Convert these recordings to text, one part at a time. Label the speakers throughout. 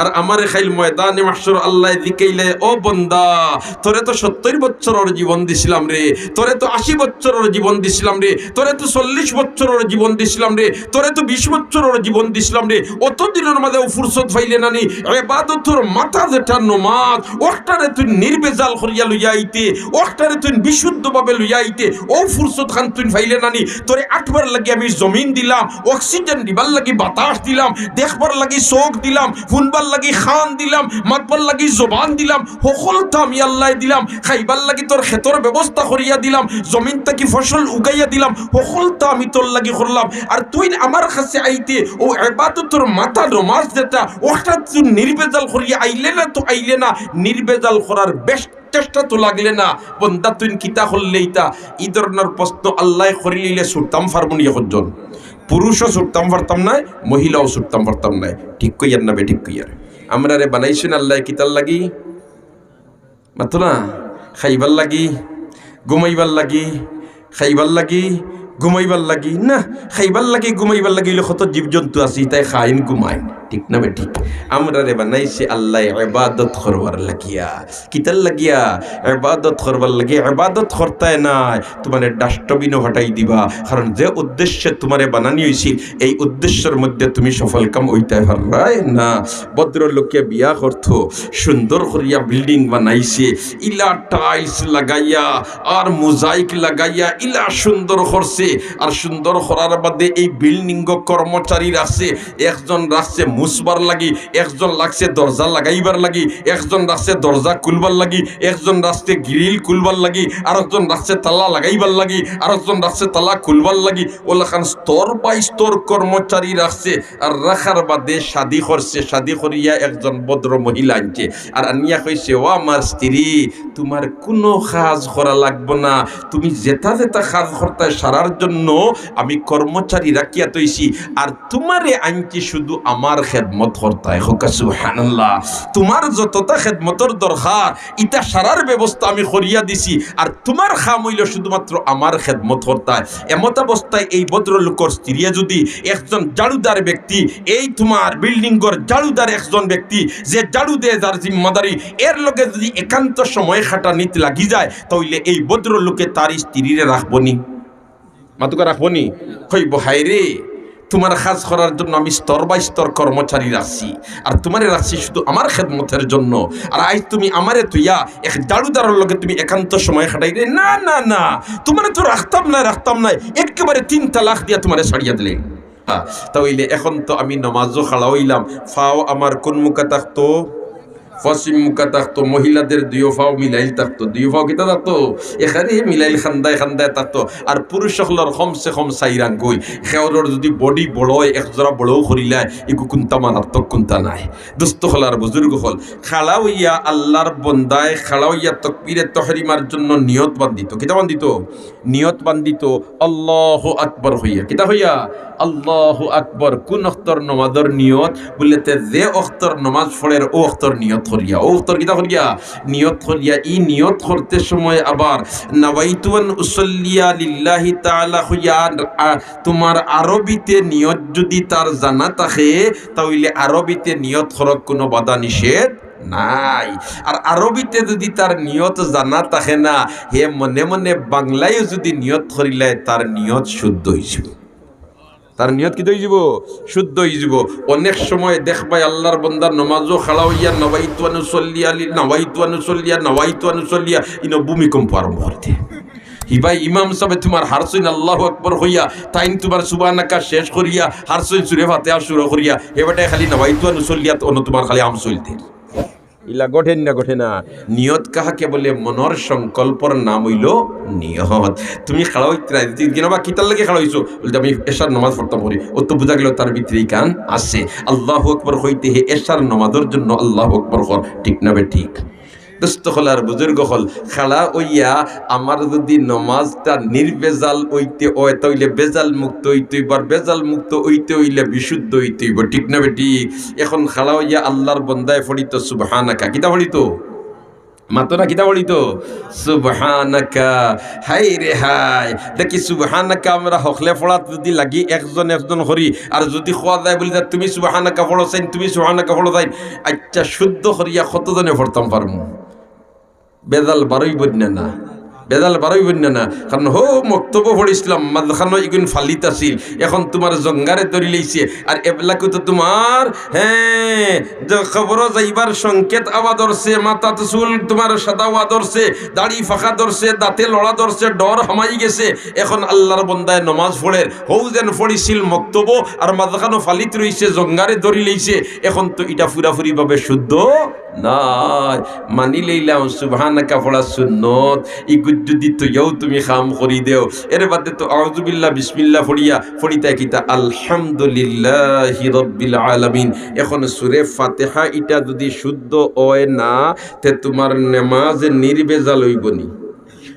Speaker 1: আর আমারে খাইল ময়দানে মাসর আল্লাহ দিকেইলে, ও বন্দা, তোরে তো সত্তর বছরের জীবন দিছিলাম রে, তোরে তো আশি বছরের জীবন দিছিলাম রে, তোরে তো চল্লিশ বছরের জীবন দিছিলাম রে, তোরে তো বিশ বছরের জীবন দিছিলাম রে, অত দিনের মাঝে ফুরসত ফাইলে নানি এবাদতর মাথা যেটা নমাজ ওটারে তুই নির্বেজাল করিয়া লইয়া আইতে ওটারে তুই বিশুদ্ধভাবে লইয়া ও ফুরসত খান তুই ফাইলে নানি তোরে আটবার লাগি আমি জমিন দিলাম, অক্সিজেন দিবার লাগি বাতাস দিলাম, দেখবার লাগি চোখ দিলাম, শুনবার লাগি খান দিলাম মাতবার লাগি জবান দিলাম সকলটা আমি আল্লাহ দিলাম, খাইবার লাগি তোর ক্ষেতর ব্যবস্থা করিয়া দিলাম, জমিন থেকে ফসল উগাইয়া দিলাম সকলটা আমি তোর লাগি করলাম। আর তুই আমার কাছে আইতে, ও এবাদতর মাথা নমাজ যেটা ওটা তুই নির্বেজাল করিয়া আইলে না, তো আইলে না নির্বেজাল করার বেশ চেষ্টা তো লাগলে না। বন্দা তুই কিতা করলে ইতা এই ধরনের প্রশ্ন আল্লাহ করিলে ছুটতাম ফারমুন এখন পুরুষও ছুটতাম পারতাম না মহিলাও ছুটতাম পারতাম না ঠিক কইয়ার না ঠিক কইয়ার। আমরা রে বানাইছেন আল্লাহ কিতার লাগি, মাত্র না? খাইবার লাগি, ঘুমাইবার লাগি, খাইবার লাগি, ঘুমাইবার লাগি, না, খাইবার লাগি, ঘুমাইবার লাগি কত জীবজন্তু আছে, তাই খাইন ঘুমায় ঠিক না বে ঠিক আমরা রে বানাইছে আল্লাহ ইবাদত করবার লাগিয়া। কিতার লাগিয়া? ইবাদত করবার লাগিয়া। ইবাদত করতায় নাই। তোমার ডাস্টবিনও হটাই দিবা। কারণ যে উদ্দেশ্যে তোমারে বানানি হয়েছিল এই উদ্দেশ্যের মধ্যে তুমি সফল কাম হইতে পারাই না। ভদ্রলোকে বিয়া করতো, সুন্দর করিয়া বিল্ডিং বানাইছে, ইলা টাইলস লাগাইয়া, আর মোজাইক লাগাইয়া, ইলা সুন্দর করছে। আর সুন্দর করার বাদে এই বিল্ডিং কর্মচারী রাখছে একজন রাখছে মুসবার লাগি, একজন লাগছে দরজা লাগাইবার লাগি, একজন রাখছে দরজা খুলবার লাগি, একজন রাখছে গ্রিল খুলবার লাগি আর একজন রাখছে তালা লাগাইবার লাগি আর একজন রাখছে তালা খুলবার লাগি। ওলাখান স্তর বাই স্তর কর্মচারী রাখছে আর রাখার বাদে শাদি করছে, শাদি করিয়া একজন ভদ্র মহিলা আনছে। আর আনিয়া কইছে, ও আমার স্ত্রী, তোমার কোনো কাজ করা লাগবো না। তুমি যেটা যেটা কাজ করতে সারার জন্য আমি কর্মচারী রাখিয়া তৈছি আর তোমারে আনছি শুধু আমার খেদমত করতায় হোকা সুবহানাল্লাহ। তোমার যতটা খেদমতর দরকার, ইটা সারার ব্যবস্থা আমি করিয়া দিছি। আর তোমার খাম হইল শুধুমাত্র আমার খেদমত করতায় এমত অবস্থায় এই ভদ্রলোকর স্ত্রীয়ে যদি একজন জাড়ুদার ব্যক্তি, এই তোমার বিল্ডিংগর জাড়ুদার একজন ব্যক্তি, যে জাড়ু দেয় যার জিম্মাদারি, এর লগে যদি একান্ত সময় খাটানিতে লাগি যায়, তাহলে এই ভদ্রলোকে তার স্ত্রীরে রাখবনি। মাতুকা রাখবনি? কইব হাই রে তোমার কাজ করার জন্য আমি স্তর বাই স্তর কর্মচারী রাখছি। আর তোমারে রাখছি শুধু আমার খেদমতের জন্য। আর আজ তুমি আমারে তুইয়া এক জাড়ুদারের লগে তুমি একান্ত সময় খাটাই দে না না না তোমারে তো রাখতাম না রাখতাম না একেবারে তিন তালাক দিয়া তোমারে সারিয়া দিলে হ্যাঁ, তাহলে এখন তো আমি নমাজও খাড়া হইলাম ফাও আমার কোন মুখা থাকতো? পশ্চিম মুখা থাকতো মহিলাদের দুয়ো ফাও মিলাইল থাকতো দুয়োফাও কিতা থাকতো এখানে মিলাইল খান্দায় খান্দায় থাকতো আর পুরুষ সকলের কমসে কম সাইরান গই সেওরের যদি বডি বড় একজোরা বড়ও খরিলায় ইকু কুন্তা মানাত্মক কুন্তা নাই। দুস্ত হল আর বুজুর্গ হল। খালা হইয়া আল্লাহর বন্দায় খালা হইয়া তকপিরে তহরিমার জন্য নিয়ত বান্ধিত। কিতা বান্ধিত? নিয়ত বান্ধিত। আল্লাহ আকবর হইয়া। কিতা হইয়া? আল্লাহ আকবর কোন অখতর নমাজর নিয়ত? বললেতে যে অখতর নমাজ ফলের ও অখতর নিয়ত করিয়া ও অختর কিতা করিয়া নিয়ত করিয়া ই নিয়ত করতে সময় আবার নাওয়াইতুয়ান উসল্লিয়া লিল্লাহি তাআলা হইয়া তোমার আরবিতে নিয়ত যদি তার জানা থাকে, তাহলে আরবিতে নিয়ত করক কোনো বাধা নিষেধ নাই। আর আরবিতে যদি তার নিয়ত জানা থাকে না, হে মনে মনে বাংলায়ও যদি নিয়ত করিলে তার নিয়ত শুদ্ধ হয়েছিল তার নিয়ত কি হয়ে যাব শুদ্ধ হয়ে যাব অনেক সময় দেখবাই আল্লাহর বন্দার নমাজও খাড়া হইয়া নবাইতু আনুসল্লিয়া নবাইতু আনুসল্লিয়া নবাইতু আনুসল্লিয়া, ইন ভূমিকম্প আরম্ভ করতে হিবাই ইমাম সাহেব তোমার হারসইন আল্লাহ আকবর হইয়া, তাইন তোমার সুবানাকা শেষ করিয়া, হারসইন সুরে ফাতে শুরু করিয়া এবারটাই খালি নবাইতু আনুসল্লিয়া অন্য তোমার খালি আম চলতে। ইলা গঠেন না গঠে না। কাহাকে বলে মনর সংকল্পর নাম হইল নিয়ত। তুমি খেলা হইতে কিনা কিতার লাগে খেলা হইছো বলতে আমি এশার নমাজ পড়তাম করি ও তো বুঝা গেল তার ভিতরে কান আছে। আল্লাহ আকবর হইতে হে এশার নমাজের জন্য আল্লাহ আকবর কর ঠিক না বে ঠিক? দুস্থ হল আর বুজুর্গ হল। খেলা ওইয়া আমার যদি নমাজটা নির্বেজাল ওইতে ওই তৈলে বেজাল মুক্ত হইতে হইবার বেজাল মুক্ত হইতে হইলে বিশুদ্ধ হইতে হইব। ঠিক না বেটি এখন খেলা হইয়া আল্লাহর বন্দায় ফড়িত সুবহানাকা। কিতা ফড়িত মাতো না কিতা বলিতো সুবহানাকা, হাই রে হাই। দেখি সুবহানাকা আমরা হকলে পড়াত যদি লাগি একজন একজন হরি, আর যদি খোয়া যায় বলি তুমি সুবহানাকা পড়ো চাইন, তুমি সুবহানাকা পড়ো চাইন। আচ্ছা শুদ্ধ হরিয়া কতজনে পড়তাম পারমু বেদাল বারোই বন্যা না। বেদাল বারোই বন্যা না। কারণ, হো, মক্তব্য পড়িছিলাম মাদখানো ইগুন ফালিত আছিল। এখন তোমার জঙ্গারে ধরি লইছে। আর এবলাকে তো তোমার হ্যাঁ খবর যাইবার সংকেত আওয়া ধরছে, মাথা চুল তোমার সাদা আওয়া ধরছে, দাড়ি ফাঁকা ধরছে, দাঁতে লড়া ধরছে, ডর হামাই গেছে। এখন আল্লাহর বন্দায় নমাজ পড়ে, হৌ যেন পড়িছিল মক্তব্য আর মাদখানো ফালিত রইছে, জঙ্গারে ধরি লইছে। এখন তো এটা ফুরাফুরি ভাবে শুদ্ধ নাই। মানি লইলাম, সুবহানাকা পড়া সুন্নত। ই গুজ্জুদি দিত ইয়ও তুমি খাম করি দেও। এর বাদে তো আউজুবিল্লা বিসমিল্লা ফড়িয়া ফড়িতা কিতা আলহামদুলিল্লাহি রাব্বিল আলামিন। এখন সুরে ফাতিহা এটা যদি শুদ্ধ হয় না, তে তোমার নামাজ নির্বেজাল হইবনি।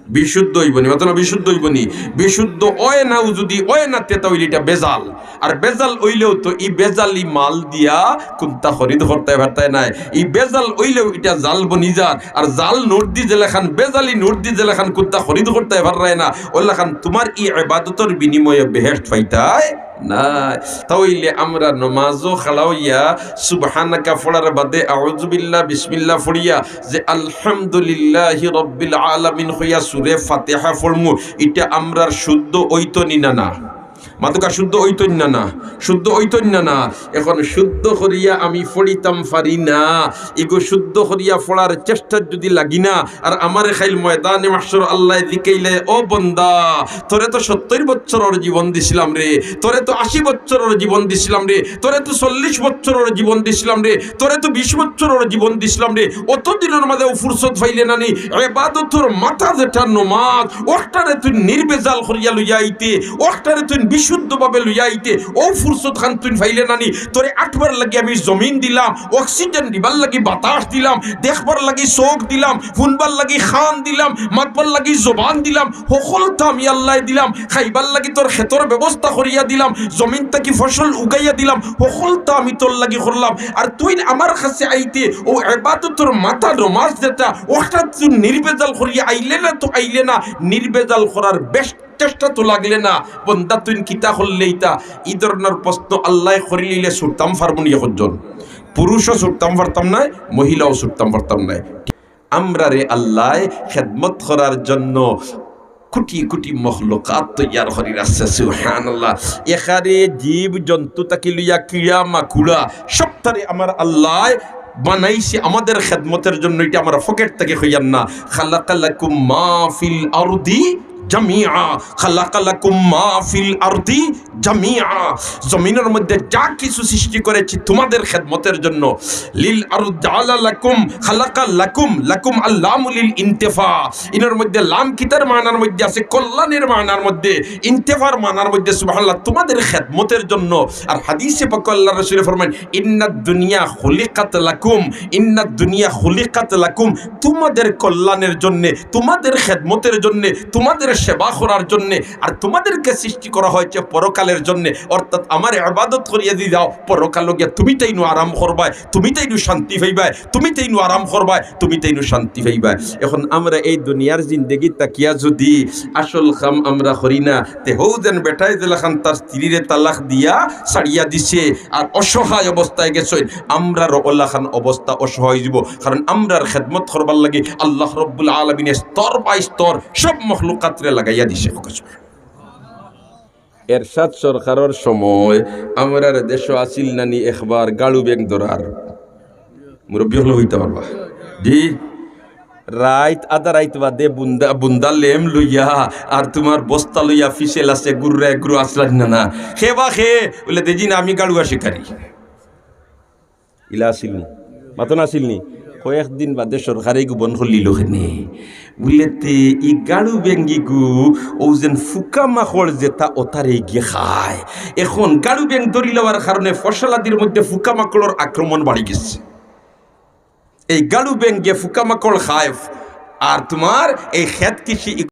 Speaker 1: বিশুদ্ধ হইবনি মাত্র না বিশুদ্ধ হইবনি। বিশুদ্ধ অয় না, যদি অয় না তেতা হইলে এটা বেজাল। আর বেজাল হইলেও তো ই বেজালি মাল দিয়া কুন্তা খরিদ করতে পারতে নাই। ই বেজাল হইলেও এটা জাল বনি যার। আর জাল নোট দি জেলাখান, বেজালি নোট দি জেলাখান কুন্তা খরিদ করতে পারায় না। ওইলাখান তোমার ই ইবাদতর বিনিময়ে বেহেস্ট পাইতায় না তাইলে আমরা নমাজও খালাইয়া সুবহানাকা ফড়ার বাদে আউযুবিল্লাহ বিসমিল্লাহ ফড়িয়া যে আলহামদুলিল্লাহি রাব্বিল আলামিন হইয়া সূরা ফাতিহা ফড়মু এটা আমরার শুদ্ধ ঐতনি না না মাতুকা শুদ্ধ ঐতন্য না, শুদ্ধ ঐতন্য না। এখন শুদ্ধ করিয়া আমি ফড়িতাম পারি না। এগো শুদ্ধ করিয়া ফড়ার চেষ্টা যদি লাগি না, আর আমার খাইল ময়দানে মাসর আল্লাহ দিকেইলে ও বন্দা, তোরে তো সত্তর বছরের জীবন দিছিলাম রে, তোরে তো আশি বছরের জীবন দিছিলাম রে, তোরে তো চল্লিশ বছরের জীবন দিছিলাম রে, তোরে তো বিশ বছরের জীবন দিছিলাম রে অত দিনের মাঝে ফুরসত ফাইলে নানি এবাদতর মাথা যেটা নমাজ, ওটারে তুই নির্বেজাল করিয়া লইয়া আইতে, ওটারে তুই বিশুদ্ধভাবে লইয়া আইতে, ও ফুরসত খান, তুই ফাইলে নানি, তোরে আটবার লাগি আমি জমিন দিলাম, অক্সিজেন দিবার লাগি বাতাস দিলাম, দেখবার লাগি চোখ দিলাম, শুনবার লাগি খান দিলাম মাতবার লাগি জবান দিলাম, সকলটা আমি আল্লাহ দিলাম, খাইবার লাগি তোর ক্ষেতর ব্যবস্থা করিয়া দিলাম, জমিন তাকি ফসল উগাইয়া দিলাম, সকলটা আমি তোর লাগি করলাম, আর তুই আমার কাছে আইতে, ও এবাদতর মাথা নমাজ যেটা ওটা তুই নির্বেজাল করিয়া আইলে না, তো আইলে না নির্বেজাল করার বেশ চেষ্টা তো লাগলে না। বন্দা, তুই কিতা করলেই তা ই ধরনের প্রশ্ন আল্লাহ করিলে ছুটতাম ফার্মনি এখন পুরুষও ছুটতাম পারতাম না মহিলাও ছুটতাম পারতাম না আমরা রে আল্লাহ খেদমত করার জন্য কোটি কোটি মখলকাত তৈয়ার করি রাখছে, সুবহানাল্লাহ। এখানে জীব জন্তু তাকে লইয়া কিড়া মাকুড়া সবটারে আমার আল্লাহ বানাইছে। আমাদের খেদমতের জন্য এটা আমার ফকেট থেকে হইয়ান না। খালাকালাকুম মা ফিল আরদি জামিয়া খালাকালাকুম মা ফিল আরদি জামিয়া জমিনের মধ্যে যা কিছু সৃষ্টি করেছি তোমাদের খেদমতের জন্য। লিল আরদ জাআলা লাকুম খালাকা লাকুম লাকুম মধ্যে লাম কিতার মানার মধ্যে আছে, কল্যাণের মানার মধ্যে মানার মধ্যে তোমাদের খেদমতের জন্য। আর হাদিসে পাক আল্লাহ রাসূল ফরমান দুনিয়া খুলিকাত লাকুম দুনিয়া খুলিকাত লাকুম তোমাদের কল্যাণের জন্য, তোমাদের খেদমতের জন্য, তোমাদের সেবা করার জন্যে আর তোমাদেরকে সৃষ্টি করা হয়েছে পরকালের জন্য। অর্থাৎ আমার ইবাদত করিয়া দি দাও। পরকাল গিয়া তুমি তাইনু আরাম করবাই তুমি তাইনু শান্তি পাইবাই তুমি তাইনু আরাম করবাই তুমি তাইনু শান্তি পাইবাই এখন আমরা এই দুনিয়ার জিন্দগি তাকিয়া যদি আসল কাম আমরা করি না, তে হৌ যেন বেটাই দিলাখান তার স্ত্রীরে তালাক দিয়া ছাড়িয়া দিছে আর অসহায় অবস্থায় গেছে আমরা রওলা খান অবস্থা অসহায় যাব কারণ আমরার খেদমত করবার লাগে আল্লাহ রব্বুল আলমিনের স্তর বাই স্তর সব মখলুকাতরে লাগাইয়া দিছে এরশাদ সরকারের সময় আমরার দেশ আসিল নানি একবার গাড়ু ব্যাগ ধরার। মুরব্বী হলো হইতে পারবা। জি রাইত আদা রাইত বাদে বুন্দা বুন্দা লেম লইয়া আর তোমার বস্তা লইয়া ফিসেল আছে, গুররা গুরু আসলাম না না। খে বা খে, বলে দেজি না আমি গাড়ুয়া শিকারি। ইলা আসিলনি মাতন আসিলনি কয়েকদিন বাদে সরকারে গোবন খুলিল হেনে। বুলেতে ই গাড়ু বেঙ্গি গু ও যেন ফুকা মাখর যেটা ওতারে গিয়ে খায়। এখন গাড়ু ব্যাং ধরি লওয়ার কারণে ফসলাদির মধ্যে ফুকা মাকড়ের আক্রমণ বাড়ি গেছে। এই গাড়ু বেঙ্গে ফুকা মাকড় খায়। আর তোমার এই খেত কৃষি